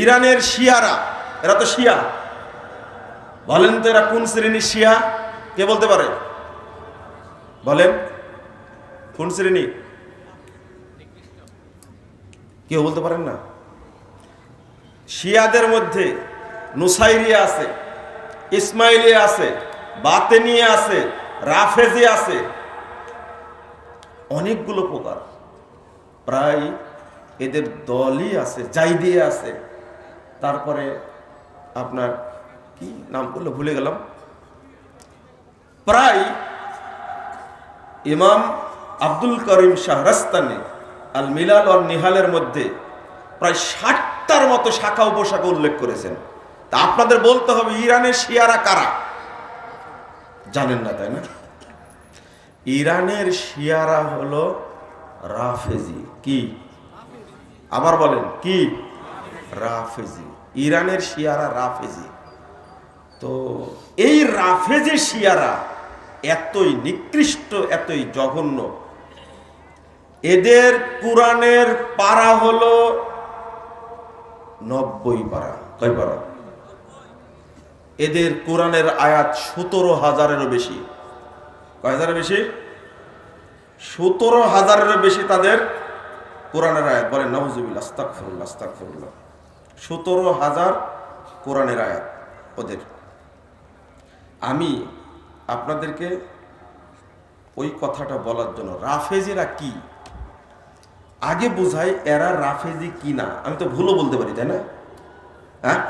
ইরানের শিয়ারা, এরা তো শিয়া। বলেন তো এরা কোন শ্রেণির শিয়া? কে বলতে পারে? বলেন, কোন শ্রেণি? কেউ বলতে পারেন না? শিয়াদের মধ্যে নুসাইরিয়া আছে, ইসমাইলিয়া আছে, বাতেনিয়া আছে, রাফেজি আছে। অনেকগুলো প্রকার। প্রায় এদের দলই আছে, জাইদিয়ে আছে। তারপরে আপনার কি নামগুলো ভুলে গেলাম। প্রায় ইমাম আব্দুল করিম শাহরাস্তানি আল মিলাল আর নিহালের মধ্যে প্রায় ষাটটার মতো শাখা উপশাখা উল্লেখ করেছেন। তা আপনাদের বলতে হবে, ইরানের শিয়ারা কারা? জানেন না, তাই না? ইরানের শিয়ারা হলো রাফেজি। কি? আবার বলেন, কি? রাফেজি। ইরানের শিয়ারা রাফেজি। তো এই রাফেজি শিয়ারা এতই নিকৃষ্ট, এতই জঘন্য। এদের কোরআনের পারা হলো নব্বই পারা। কয় পারা? এদের কোরআনের আয়াত সতেরো হাজারেরও বেশি। কয় হাজারের বেশি? সতেরো হাজারেরও বেশি তাদের কোরআনের আয়াত। বলেন নওয়াজুবিল আস্তাকফরুল্লাহ আস্তাকফরুল্লাহ সতেরো হাজার কোরআনের আয়াত ওদের। আমি আপনাদেরকে ওই কথাটা বলার জন্য, রাফেজিরা কি? আগে বোঝাই এরা রাফেজি কি না। আমি তো ভুলও বলতে পারি, তাই না? হ্যাঁ?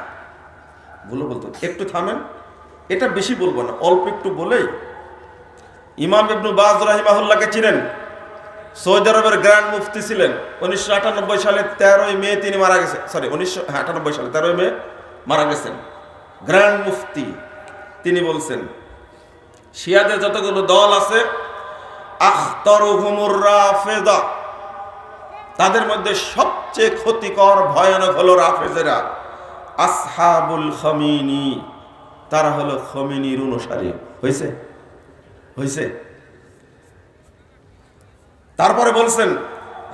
ভুলও বলতে। একটু থামেন। এটা বেশি বলব না, অল্প একটু বলেই। ইমাম ইবনু বাজ রাহিমাহুল্লাহকে চিনেন? সৌদি আরবের গ্র্যান্ড মুফতি ছিলেন। উনিশশো আটানব্বই সালে তেরোই মে তিনি মারা গেছেন। সরি উনিশশো আটানব্বই সালে তেরোই মে মারা গেছেন। গ্র্যান্ড মুফতি, তিনি বলছেন, শিয়াদের যতগুলো দল আছে তাদের মধ্যে সবচেয়ে ক্ষতিকর, ভয়ানক হলো রাফেজেরা। আসহাবুল খমিনি, তারা হলো খমিনির অনুসারী। হয়েছে হয়েছে তারপরে বলছেন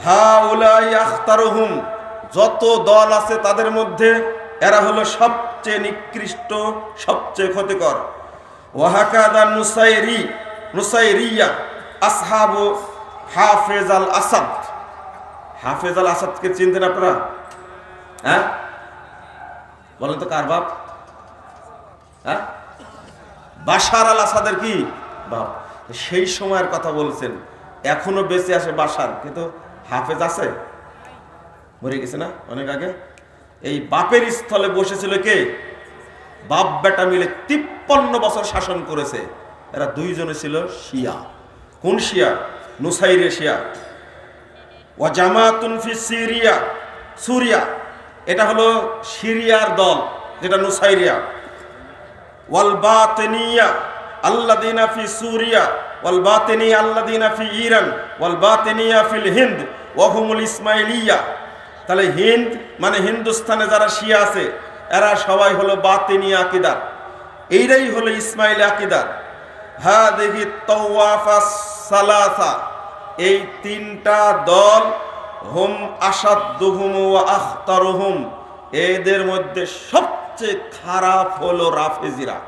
হা উলাই আখতারুহুম, যত দল আছে তাদের মধ্যে এরা হলো সবচেয়ে নিকৃষ্ট, সবচেয়ে ক্ষতিকর। হাফেজ আল আসাদ। আসাদকে চিনতেন আপনারা? হ্যাঁ? তো কার বাপ? হ্যাঁ? কি? বাপ। সেই সময়ের কথা বলছেন। এখনও বেঁচে আসে বাসার, কিন্তু হাফেজ আছে? মরে গেছে না অনেক আগে? এই বাপের স্থলে বসেছিল কে? বাপ বেটা মিলে তিপ্পান্ন বছর শাসন করেছে। এরা দুইজনে ছিল শিয়া। কোন শিয়া? নুসাইরে শিয়া। ও জামাতুন ফি সিরিয়া, সুরিয়া। এটা হলো সিরিয়ার দল, যেটা নুসাইরিয়া। ওয়াল বাতিনিয়া আল্লাদিনা ফি সুরিয়া। আল্লাদিনা ফি ইরান, ওয়াল বাতিনিয়া ফিল হিন্দ ওয়াহুমুল ইসমাইলিয়া। তাহলে হিন্দ মানে হিন্দুস্তানে যারা শিয়া আছে, এরা সবাই হলো বাতিনিয়া আকিদার এইটাই হলো ইসমাইল আকিদার হা দেখি তওয়াফা সালাসা। এই তিনটা দল, হুম আসাদুহুম ওয়া আখতারুহুম। এদের মধ্যে সবচেয়ে খারাপ হলো রাফেজিরা।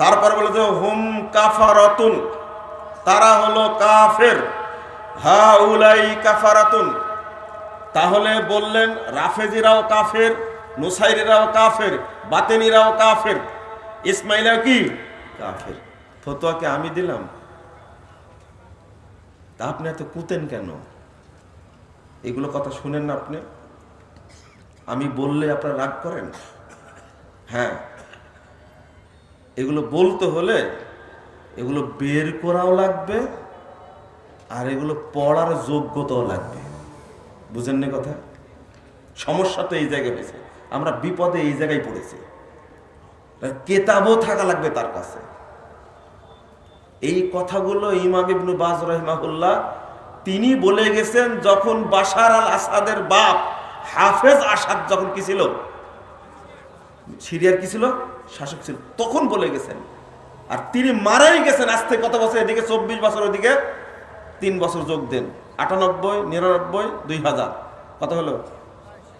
তারপর বলে যে হুম কাফারাতুন। তারা হলো কাফের। হা উলাই কাফারাতুন। তাহলে বললেন, রাফেজিরাও কাফের, নুসাইরিরাও কাফের, বাতেনিরাও কাফের। ইসমাইলা কি? কাফের। ফতোয়াকে আমি দিলাম। তা আপনি এত কুতেন কেন? এগুলো কথা শুনেন না আপনি? আমি বললে আপনারা রাগ করেন? হ্যাঁ। এগুলো বলতে হলে এগুলো বের করাও লাগবে, আর এগুলো পড়ার যোগ্যতাও লাগবে। বুঝেন না কথা? সমস্যা তো এই জায়গায় হয়েছে। আমরা বিপদে এই জায়গায় পড়েছি। কেতাবও থাকা লাগবে তার কাছে। এই কথাগুলো ইমাম ইবনু বাজ রহমাহুল্লাহ, তিনি বলে গেছেন যখন বাশার আল আসাদের বাপ হাফেজ আসাদ যখন কি ছিল? সিরিয়ার কি ছিল? শাসক ছিল। তখন বলে গেছেন। আর তিনি মারাই গেছেন আজ থেকে কত বছর এদিকে? চব্বিশ বছর ওদিকে। তিন বছর যোগ দেন। আটানব্বই, নিরানব্বই, দুই হাজার। কত হলো?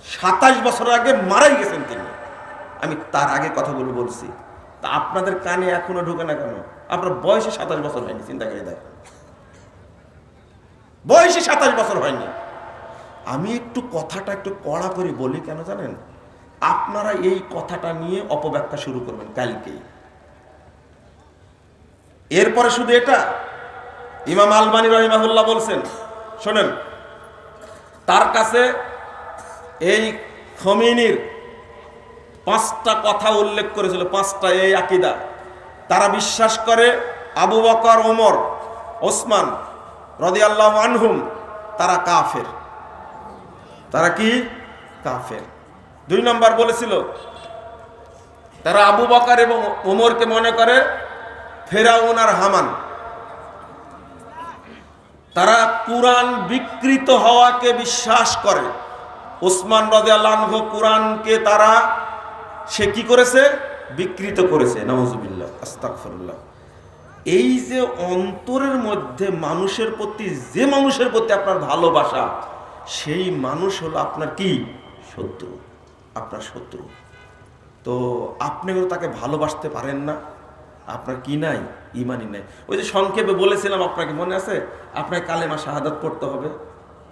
সাতাশ বছর আগে মারাই গেছেন তিনি। আমি তার আগে কথাগুলো বলছি। তা আপনাদের কানে এখনও ঢোকে না কেন? আপনার বয়সে সাতাশ বছর হয়নি, চিন্তা করে দেখেন। বয়সে সাতাশ বছর হয়নি। আমি একটু কথাটা একটু কড়া করে বলি কেন জানেন? আপনারা এই কথাটা নিয়ে অপব্যাখ্যা শুরু করবেন কালকেই। এরপরে শুধু এটা? ইমাম আলবানী রহিমাহুল্লাহ বলছেন, শোনেন, তার কাছে এই খমিনির পাঁচটা কথা উল্লেখ করেছিল, পাঁচটা এই আকিদা। তারা বিশ্বাস করে আবু বকর ওমর ওসমান রদিয়াল্লাহ আনহুম, তারা কাফের। তারা কি? কাফের। দুই নম্বর বলেছিল, তারা আবু বকর এবং ওমরকে মনে করে ফেরাউন আর হামান, তারা কুরআন বিকৃত হওয়াকে বিশ্বাস করে। ওসমান আনহু কুরআনকে তারা, সে কি করেছে? বিকৃত করেছে। নাউজুবিল্লাহ, আস্তাগফিরুল্লাহ। এই যে অন্তরের মধ্যে মানুষের প্রতি, যে মানুষের প্রতি আপনার ভালোবাসা, সেই মানুষ হলো আপনার কি? শত্রু। আপনার শত্রু। তো আপনিও তাকে ভালোবাসতে পারেন না। আপনার কি নাই? ইমানই নাই। ওই যে সংক্ষেপে বলেছিলাম আপনাকে, মনে আছে? আপনাকে কালেমা শাহাদাত পড়তে হবে।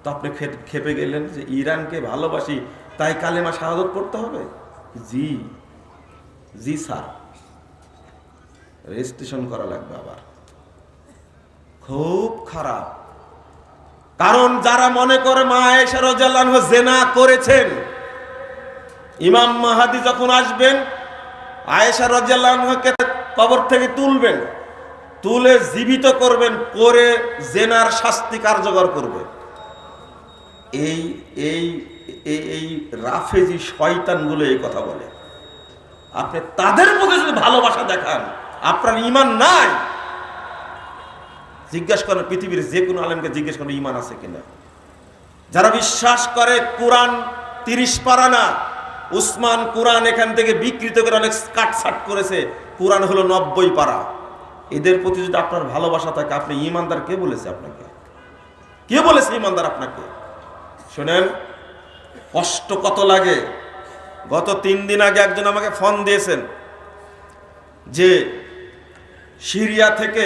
তো আপনি খেপে গেলেন যে ইরানকে ভালোবাসি, তাই কালেমা শাহাদত পড়তে হবে? জি। জি, স্যার। রেজিস্ট্রেশন করা লাগবে আবার। খুব খারাপ। কারণ যারা মনে করে মা করেছেন, ইমাম মাহাদি যখন আসবেন, আয়েশা রাজিয়াল্লাহকে কবর থেকে তুলবেন, তুলে জীবিত করবেন, করে জেনার শাস্তি কার্যকর করবে। এই এই এই রাফেজি শয়তানগুলো এই কথা বলে। আপনি তাদের মধ্যে যদি ভালোবাসা দেখান, আপনার ইমান নাই, জিজ্ঞাসা করেন পৃথিবীর যে কোনো আলেমকে জিজ্ঞেস করেন ইমান আছে কিনা। যারা বিশ্বাস করে কোরআন তিরিশ পারা না, উসমান কোরআন এখান থেকে বিকৃত করে অনেক কাটছাট করেছে কোরআন হলো নব্বই পারা। এদের প্রতি যদি আপনার ভালোবাসা থাকে, আপনি ইমানদার কে বলেছে আপনাকে? কে বলেছে ইমানদার আপনাকে? শোনেন, কষ্ট কত লাগে? গত তিন দিন আগে একজন আমাকে ফোন দিয়েছেন যে সিরিয়া থেকে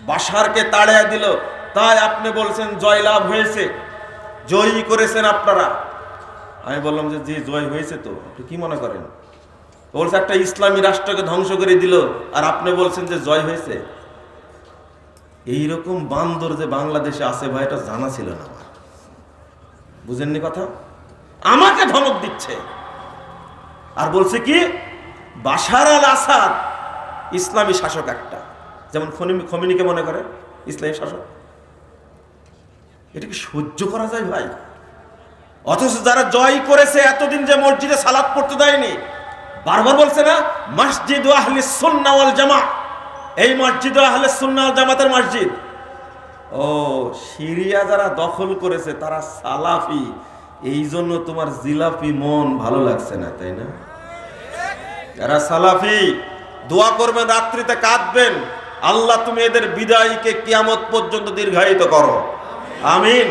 বাসারকে তাড়িয়ে দিল। তাই আপনি বলছেন, জয়লাভ হয়েছে। জয়ী করেছেন আপনারা। আমি বললাম যে, জি, জয় হয়েছে তো। আপনি কি মনে করেন? বলছে, একটা ইসলামী রাষ্ট্রকে ধ্বংস করে দিল আর আপনি বলছেন যে জয় হয়েছে। এইরকম বান্দর যে বাংলাদেশে আছে ভাই, এটা জানা ছিল না আমার। বুঝেননি কথা? আমাকে ধমক দিচ্ছে। আর বলছে কি? বাসার আল আসাদ, ইসলামী শাসক একটা। যেমন খমিনিকে মনে করে? ইসলামী শাসক। এটা কি সহ্য করা যায় ভাই? অথচ যারা জয় করেছে, এতদিন যে মসজিদে সালাদ পড়তে দেয়নি বারবার বলছে না, মসজিদ আহলে সুন্নাহ ওয়াল জামা এই মসজিদ আহলে সুন্নাহ ওয়াল জামাতের মসজিদ। ও, সিরিয়া যারা দখল করেছে, তারা সালাফি। এই জন্য তোমার জিলাপি মন ভালো লাগছে না, তাই না? যারা সালাফি, দোয়া করবেন, রাত্রিতে কাঁদবেন। আল্লাহ, তুমি এদের বিদায়কে কিয়ামত পর্যন্ত দীর্ঘায়িত করো। আমিন।